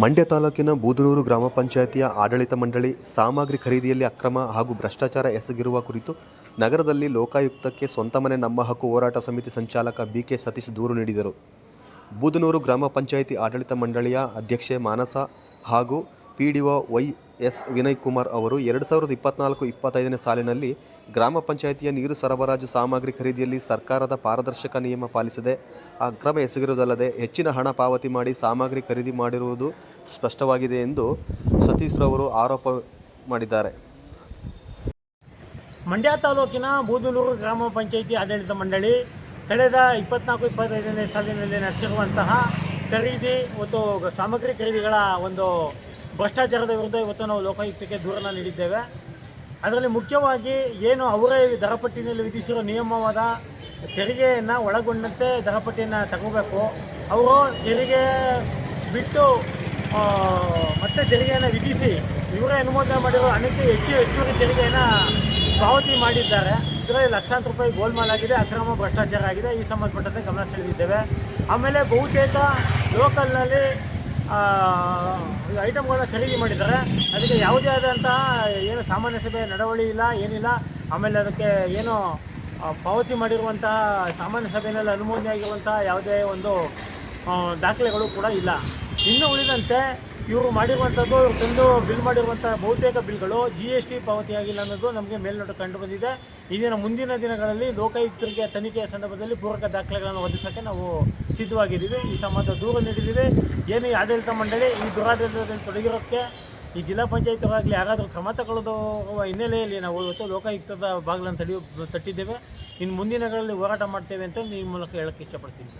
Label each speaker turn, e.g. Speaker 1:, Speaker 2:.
Speaker 1: ಮಂಡ್ಯ ತಾಲೂಕಿನ ಬೂದನೂರು ಗ್ರಾಮ ಪಂಚಾಯಿತಿಯ ಆಡಳಿತ ಮಂಡಳಿ ಸಾಮಗ್ರಿ ಖರೀದಿಯಲ್ಲಿ ಅಕ್ರಮ ಹಾಗೂ ಭ್ರಷ್ಟಾಚಾರ ಎಸಗಿರುವ ಕುರಿತು ನಗರದಲ್ಲಿ ಲೋಕಾಯುಕ್ತಕ್ಕೆ ಸ್ವಂತ ಮನೆ ನಮ್ಮ ಹಕ್ಕು ಹೋರಾಟ ಸಮಿತಿ ಸಂಚಾಲಕ ಬಿ ಕೆ ಸತೀಶ್ ದೂರು ನೀಡಿದರು. ಬೂದನೂರು ಗ್ರಾಮ ಪಂಚಾಯಿತಿ ಆಡಳಿತ ಮಂಡಳಿಯ ಅಧ್ಯಕ್ಷೆ ಮಾನಸ ಹಾಗೂ P D O Y S Vinay Kumar ಅವರು ಎರಡು ಸಾವಿರದ ಇಪ್ಪತ್ನಾಲ್ಕು ಇಪ್ಪತ್ತೈದನೇ ಸಾಲಿನಲ್ಲಿ ಗ್ರಾಮ ಪಂಚಾಯಿತಿಯ ನೀರು ಸರಬರಾಜು ಸಾಮಗ್ರಿ ಖರೀದಿಯಲ್ಲಿ ಸರ್ಕಾರದ ಪಾರದರ್ಶಕ ನಿಯಮ ಪಾಲಿಸದೆ ಅಕ್ರಮ ಎಸಗಿರುವುದಲ್ಲದೆ ಹೆಚ್ಚಿನ ಹಣ ಪಾವತಿ ಮಾಡಿ ಸಾಮಗ್ರಿ ಖರೀದಿ ಮಾಡಿರುವುದು ಸ್ಪಷ್ಟವಾಗಿದೆ ಎಂದು ಸತೀಶ್ರವರು ಆರೋಪ ಮಾಡಿದ್ದಾರೆ.
Speaker 2: ಮಂಡ್ಯ ತಾಲೂಕಿನ ಬೂದಲೂರು ಗ್ರಾಮ ಪಂಚಾಯಿತಿ ಆಡಳಿತ ಮಂಡಳಿ ಕಳೆದ ಇಪ್ಪತ್ನಾಲ್ಕು ಇಪ್ಪತ್ತೈದನೇ ಸಾಲಿನಲ್ಲಿ ನಡೆಸಿರುವಂತಹ ಖರೀದಿ ಮತ್ತು ಸಾಮಗ್ರಿ ಖರೀದಿಗಳ ಒಂದು ಭ್ರಷ್ಟಾಚಾರದ ವಿರುದ್ಧ ಇವತ್ತು ನಾವು ಲೋಕಾಯುಕ್ತಕ್ಕೆ ದೂರನ್ನು ನೀಡಿದ್ದೇವೆ. ಅದರಲ್ಲಿ ಮುಖ್ಯವಾಗಿ ಏನು ಅವರೇ ದರಪಟ್ಟಿನಲ್ಲಿ ವಿಧಿಸಿರೋ ನಿಯಮವಾದ ತೆರಿಗೆಯನ್ನು ಒಳಗೊಂಡಂತೆ ದರಪಟ್ಟಿಯನ್ನು ತಗೋಬೇಕು. ಅವರು ತೆರಿಗೆ ಬಿಟ್ಟು ಮತ್ತೆ ತೆರಿಗೆಯನ್ನು ವಿಧಿಸಿ ಇವರೇ ಅನುಮೋದನೆ ಮಾಡಿರೋ ಅನೇಕ ಹೆಚ್ಚು ಹೆಚ್ಚುವರಿ ತೆರಿಗೆಯನ್ನು ಪಾವತಿ ಮಾಡಿದ್ದಾರೆ. ಇದರಲ್ಲಿ ಲಕ್ಷಾಂತರ ರೂಪಾಯಿ ಗೋಲ್ಮಾಲ್ ಆಗಿದೆ, ಅಕ್ರಮ ಭ್ರಷ್ಟಾಚಾರ ಆಗಿದೆ. ಈ ಸಂಬಂಧಪಟ್ಟಂತೆ ಗಮನ ಸೆಳೆದಿದ್ದೇವೆ. ಆಮೇಲೆ ಬಹುತೇಕ ಲೋಕಲ್ನಲ್ಲಿ ಐಟಮ್ಗಳನ್ನ ಖರೀದಿ ಮಾಡಿದ್ದಾರೆ. ಅದಕ್ಕೆ ಯಾವುದೇ ಆದಂತಹ ಏನು ಸಾಮಾನ್ಯ ಸಭೆ ನಡವಳಿ ಇಲ್ಲ, ಏನಿಲ್ಲ. ಆಮೇಲೆ ಅದಕ್ಕೆ ಏನು ಪಾವತಿ ಮಾಡಿರುವಂತಹ ಸಾಮಾನ್ಯ ಸಭೆಯಲ್ಲಿ ಅನುಮೋದನೆ ಆಗಿರುವಂತಹ ಯಾವುದೇ ಒಂದು ದಾಖಲೆಗಳು ಕೂಡ ಇಲ್ಲ. ಇನ್ನು ಉಳಿದಂತೆ ಇವರು ಮಾಡಿರುವಂಥದ್ದು ಇವರು ತಂದು ಬಿಲ್ ಮಾಡಿರುವಂಥ ಬಹುತೇಕ ಬಿಲ್ಗಳು ಜಿ ಎಸ್ ಟಿ ಪಾವತಿಯಾಗಿಲ್ಲ ಅನ್ನೋದು ನಮಗೆ ಮೇಲ್ನೋಟ ಕಂಡು ಬಂದಿದೆ. ಇಂದಿನ ಮುಂದಿನ ದಿನಗಳಲ್ಲಿ ಲೋಕಾಯುಕ್ತರಿಗೆ ತನಿಖೆಯ ಸಂದರ್ಭದಲ್ಲಿ ಪೂರಕ ದಾಖಲೆಗಳನ್ನು ಒದಗಿಸೋಕ್ಕೆ ನಾವು ಸಿದ್ಧವಾಗಿದ್ದೀವಿ. ಈ ಸಂಬಂಧ ದೂರು ನೀಡಿದ್ದೀವಿ. ಏನು ಆಡಳಿತ ಮಂಡಳಿ ಈ ದುರಾಡಳಿತದಲ್ಲಿ ತೊಡಗಿರೋಕ್ಕೆ ಈ ಜಿಲ್ಲಾ ಪಂಚಾಯತ್ಗಾಗಲಿ ಯಾರಾದರೂ ಕ್ರಮ ತಗೊಳ್ಳೋದು ಹಿನ್ನೆಲೆಯಲ್ಲಿ ನಾವು ಇವತ್ತು ಲೋಕಾಯುಕ್ತದ ಬಾಗಿಲನ್ನು ತಡೆಯೋ ತಟ್ಟಿದ್ದೇವೆ. ಇನ್ನು ಮುಂದಿನಗಳಲ್ಲಿ ಹೋರಾಟ ಮಾಡ್ತೇವೆ ಅಂತ ಈ ಮೂಲಕ ಹೇಳಕ್ಕೆ ಇಷ್ಟಪಡ್ತೀನಿ.